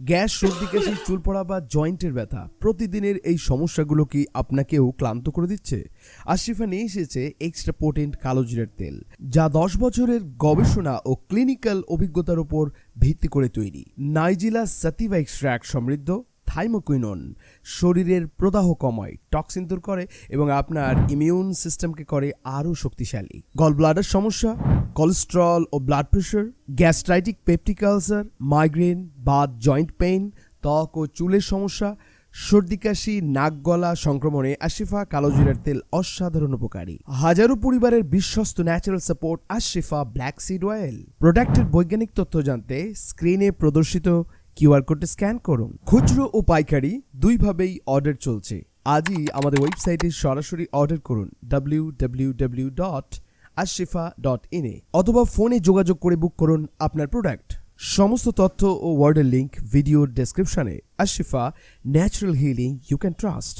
Gas সর্দি কাশি চুল পড়া বা জয়েন্টের ব্যথা, প্রতিদিনের এই সমস্যাগুলো কি আপনাকেও ক্লান্ত করে দিচ্ছে? আশরিফা নিয়ে এসেছে এক্সট্রা পোটেন্ট কালো জিরের তেল, যা দশ বছরের গবেষণা ও ক্লিনিক্যাল অভিজ্ঞতার উপর ভিত্তি করে তৈরি। নাইজিলা সাতিভা এক্সট্রাক্ট সমৃদ্ধ, থাইমোকুইনন, শরীরের প্রদাহ কমায়, টক্সিন দূর করে এবং আপনার ইমিউন সিস্টেমকে করে আরও শক্তিশালী। গল ব্লাডার সমস্যা কোলেস্ট্রল ও blood pressure gastritic peptic ulcer migraine বা জয়েন্ট পেইন ত্বক ও চুলের সমস্যা, সর্দি, কাশি, নাক গলা সংক্রমণে আশিফা কালোজিরার তেল অসাধারণ উপকারী। হাজারো পরিবারের বিশ্বস্ত natural support Ashifa black seed oil প্রোডাক্টের বৈজ্ঞানিক তথ্য জানতে স্ক্রিনে প্রদর্শিত কিউআর কোডটি স্ক্যান করুন। খুচরো ও পাইকারি দুইভাবেই অর্ডার চলছে। আজই আমাদের ওয়েবসাইটে সরাসরি অর্ডার করুন। W W W dot Ashifa dot ইনে অথবা ফোনে যোগাযোগ করে বুক করুন আপনার প্রোডাক্ট সমস্ত তথ্য ও ওয়ার্ডের লিঙ্ক ভিডিওর ডেসক্রিপশনে Ashifa natural healing you can trust